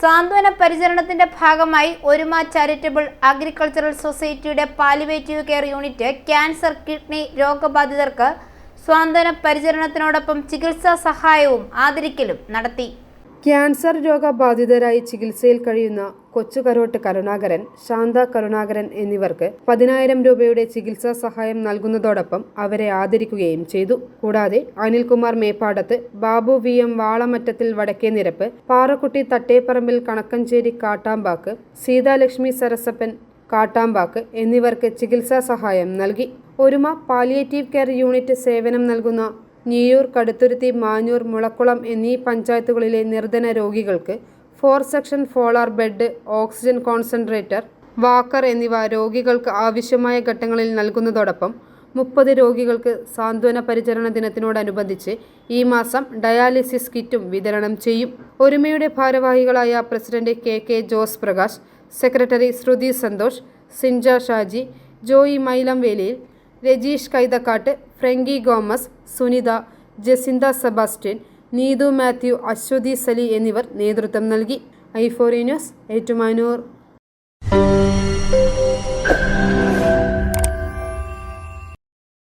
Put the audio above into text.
സാന്ത്വന പരിചരണത്തിന്റെ ഭാഗമായി ഒരുമ ചാരിറ്റബിൾ അഗ്രികൾച്ചറൽ സൊസൈറ്റിയുടെ palliative care unit cancer kidney രോഗബാധിതർക്ക് സ്വാന്തന പരിചരണത്തിനോടൊപ്പം ചികിത്സാ സഹായവും ആദരിക്കലും നടത്തി. ക്യാൻസർ രോഗബാധിതരായി ചികിത്സയിൽ കഴിയുന്ന കൊച്ചുകരോട്ട് കരുണാകരൻ ശാന്ത കരുണാകരൻ എന്നിവർക്ക് പതിനായിരം രൂപയുടെ ചികിത്സാ സഹായം നൽകുന്നതോടൊപ്പം അവരെ ആദരിക്കുകയും ചെയ്തു. കൂടാതെ അനിൽകുമാർ മേപ്പാടത്ത് ബാബു വി എം വാളമറ്റത്തിൽ വടക്കേ നിരപ്പ് പാറക്കുട്ടി തട്ടേപ്പറമ്പിൽ കണക്കഞ്ചേരി കാട്ടാമ്പാക്ക് സീതാലക്ഷ്മി സരസപ്പൻ കാട്ടാമ്പാക്ക് എന്നിവർക്ക് ചികിത്സാ സഹായം നൽകി. ഒരുമ പാലിയേറ്റീവ് കെയർ യൂണിറ്റ് സേവനം നൽകുന്ന ഞിയൂർ കടുത്തുരുത്തി മാഞ്ഞൂർ മുളക്കുളം എന്നീ പഞ്ചായത്തുകളിലെ നിർധന രോഗികൾക്ക് four section Fowler bed oxygen concentrator walker എന്നിവ രോഗികൾക്ക് ആവശ്യമായ ഘട്ടങ്ങളിൽ നൽകുന്നതോടൊപ്പം മുപ്പത് രോഗികൾക്ക് സാന്ത്വന പരിചരണ ദിനത്തിനോടനുബന്ധിച്ച് ഈ മാസം ഡയാലിസിസ് കിറ്റും വിതരണം ചെയ്യും. ഒരുമയുടെ ഭാരവാഹികളായ president K K Jose Prakash secretary Shruthi Santhosh Sinja Shaji Joy മൈലംവേലിയിൽ Rajeesh Kaithakkattu Franky Gomez Sunitha Jacinda Sebastian Neethu Mathew Aswathy Sali എന്നിവർ നേതൃത്വം നൽകി. ഐഫോറി ന്യൂസ് ഏറ്റുമാനൂർ.